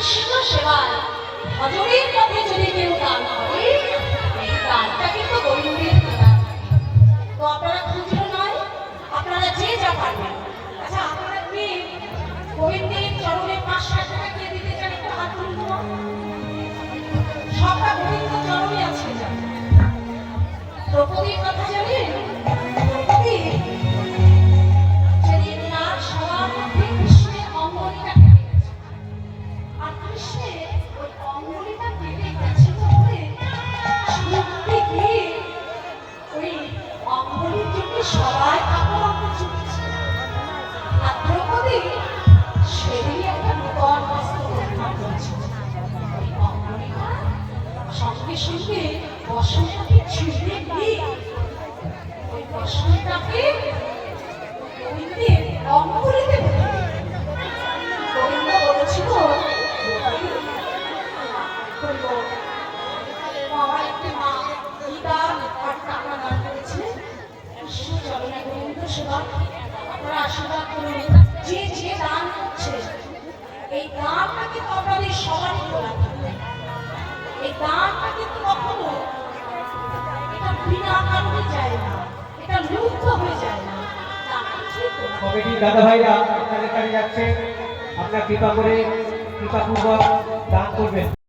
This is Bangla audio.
কৃষ্ণ সেবায় ভজনের পথে যদি কেউ দান করে এই দানটা কিন্তু গোবিন্দের তো আপনারা খুচরো নয় আপনারা যে যা পারবেন আচ্ছা আপনারা কি গোবিন্দের চরণে পাঁচ ষাট টাকা কে দিতে চান একটু হাত সবটা গোবিন্দ চরণে আছে দ্রৌপদীর কথা জানেন? সঙ্গে সঙ্গে বসন্তকে ছিঁড়ে নিয়ে ওই বসন্তটাকে গোবিন্দের অঙ্কুরিতে গোবিন্দ বলেছিল আমার একটি মা গীতা আর টাকা দান করেছে। কৃষ্ণ দান এই দানটা কিন্তু আপনাদের সবারই করা এই দানটা কিন্তু কখনো দাদা ভাইরা আপনাদের কাছে যাচ্ছে। আপনার কৃপা করে কৃপাপূর্বক দান করবেন।